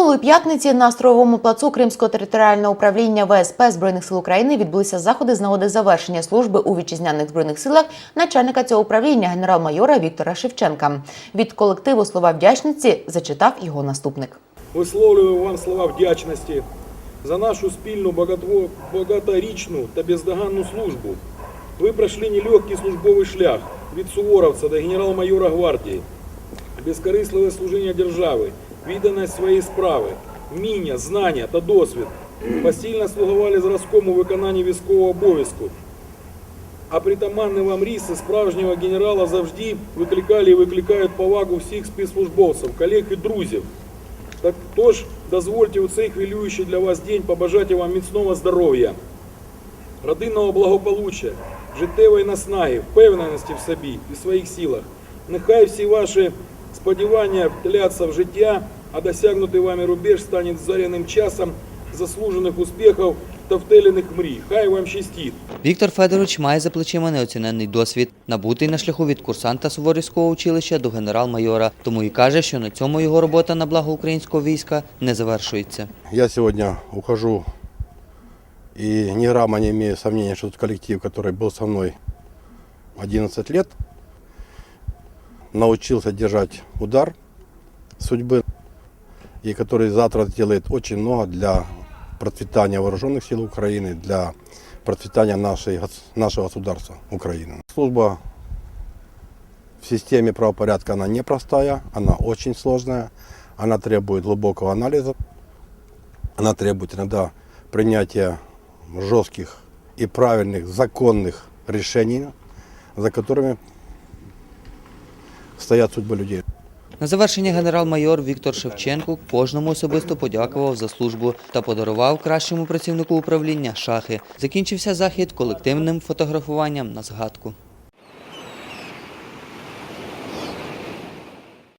Минулої п'ятниці на Островому плацу Кримського територіального управління ВСП Збройних сил України відбулися заходи з нагоди завершення служби у вітчизняних збройних силах начальника цього управління генерал-майора Віктора Шевченка. Від колективу слова вдячності зачитав його наступник. Висловлюю вам слова вдячності за нашу спільну багаторічну та бездоганну службу. Ви пройшли нелегкий службовий шлях від суворовця до генерал-майора гвардії, безкорисливе служіння держави, відданість своєї справи, вміння, знання та досвід постійно слугували зразком виконанні військового обов'язку. А притаманні вам риси справжнього генерала завжди викликали і викликають повагу всіх спецслужбовців, колег і друзів. Так тож, дозвольте у цей хвилюючий для вас день побажати вам міцного здоров'я, родинного благополуччя, життєвої наснаги, впевненості в собі і своїх силах. Нехай всі ваші сподівання втіляться в життя, а досягнутий вами рубеж стане зоряним часом заслужених успіхів та втелених мрій. Хай вам щастить! Віктор Федорович має за плечима неоціненний досвід, набутий на шляху від курсанта Суворівського училища до генерал-майора. Тому і каже, що на цьому його робота на благо українського війська не завершується. Я сегодня ухожу и ни грамма не имею сомнения, что тот коллектив, который был со мной 11 лет, научился держать удар судьбы и который завтра сделает очень много для процветания вооруженных сил Украины, для процветания нашей, нашего государства Украины. Служба в системе правопорядка, она непростая, она очень сложная, она требует глубокого анализа, она требует иногда принятия жестких и правильных, законных решений, за которыми стоят судьбы людей. На завершення генерал-майор Віктор Шевченко кожному особисто подякував за службу та подарував кращому працівнику управління шахи. Закінчився захід колективним фотографуванням на згадку.